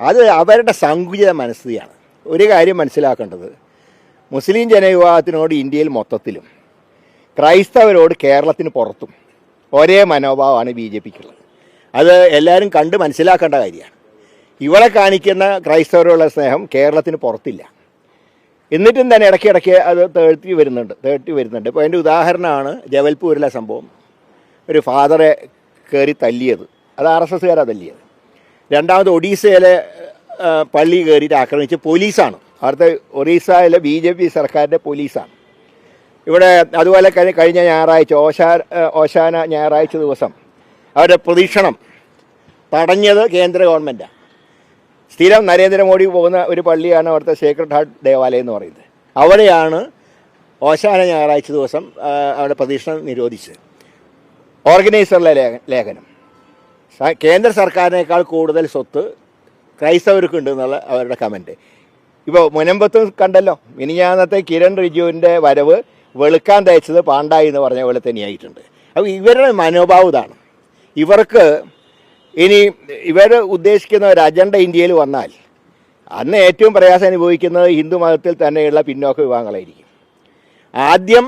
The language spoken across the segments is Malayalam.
അത് അവരുടെ സങ്കുചിത മനസ്ഥിതിയാണ്. ഒരു കാര്യം മനസ്സിലാക്കേണ്ടത്. മുസ്ലിം ജനവിഭാഗത്തിനോട് ഇന്ത്യയിൽ മൊത്തത്തിലും ക്രൈസ്തവരോട് കേരളത്തിന് പുറത്തും ഒരേ മനോഭാവമാണ് ബി ജെ പിക്കുള്ളത്. അത് എല്ലാവരും കണ്ട് മനസ്സിലാക്കേണ്ട കാര്യമാണ്. ഇവിടെ കാണിക്കുന്ന ക്രൈസ്തവരോടുള്ള സ്നേഹം കേരളത്തിന് പുറത്തില്ല. എന്നിട്ടും തന്നെ ഇടയ്ക്കിടയ്ക്ക് ഇടയ്ക്ക് അത് തേഴ്ത്തി വരുന്നുണ്ട് തേർട്ടി വരുന്നുണ്ട്. ഇപ്പോൾ അതിന്റെ ഉദാഹരണമാണ് ജബൽപൂരിലെ സംഭവം. ഒരു ഫാദറെ കയറി തല്ലിയത്. അത് ആർ എസ് എസ്സുകാരാണ് തല്ലിയത്. രണ്ടാമത് ഒഡീസയിലെ പള്ളി കയറിയിട്ട് ആക്രമിച്ച് പോലീസാണ്. അവിടുത്തെ ഒറീസയിലെ ബി ജെ പി സർക്കാരിന്റെ പോലീസാണ്. ഇവിടെ അതുപോലെ കഴിഞ്ഞ ഞായറാഴ്ച ഓശാ ഓശാന ഞായറാഴ്ച ദിവസം അവരുടെ പ്രതീക്ഷണം തടഞ്ഞത് കേന്ദ്ര ഗവൺമെന്റാണ് സ്ഥിരം നരേന്ദ്രമോദി പോകുന്ന ഒരു പള്ളിയാണ് അവിടുത്തെ സേക്രഡ് ഹാർട്ട് ദേവാലയം എന്ന് പറയുന്നത്. അവിടെയാണ് ഓശാന ഞായറാഴ്ച ദിവസം അവിടെ പ്രതീക്ഷണം നിരോധിച്ചത്. ഓർഗനൈസറിലെ ലേഖനം. കേന്ദ്ര സർക്കാരിനേക്കാൾ കൂടുതൽ സ്വത്ത് ക്രൈസ്തവർക്ക് ഉണ്ട് എന്നുള്ള അവരുടെ കമന്റ് ഇപ്പോൾ മുനമ്പത്തും കണ്ടല്ലോ മിനിഞ്ഞാന്നത്തെ കിരൺ റിജുവിന്റെ വരവ് വെളുക്കാൻ തയ്ച്ചത് പാണ്ടായി എന്ന് പറഞ്ഞ പോലെ തന്നെയായിട്ടുണ്ട്. അപ്പോൾ ഇവരുടെ മനോഭാവം ഇതാണ്. ഇവർക്ക് ഇനി ഇവർ ഉദ്ദേശിക്കുന്ന ഒരു അജണ്ട ഇന്ത്യയിൽ വന്നാൽ അന്ന് ഏറ്റവും പ്രയാസം അനുഭവിക്കുന്നത് ഹിന്ദു മതത്തിൽ തന്നെയുള്ള പിന്നോക്ക വിഭാഗങ്ങളായിരിക്കും. ആദ്യം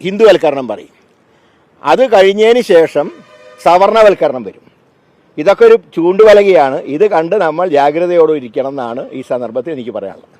ഹിന്ദുവൽക്കരണം പറയും. അത് കഴിഞ്ഞതിന് ശേഷം സവർണവൽക്കരണം വരും. ഇതൊക്കെ ഒരു ചൂണ്ടുവലകയാണ്. ഇത് കണ്ട് നമ്മൾ ജാഗ്രതയോടെ ഇരിക്കണം എന്നാണ് ഈ സന്ദർഭത്തിൽ എനിക്ക് പറയാനുള്ളത്.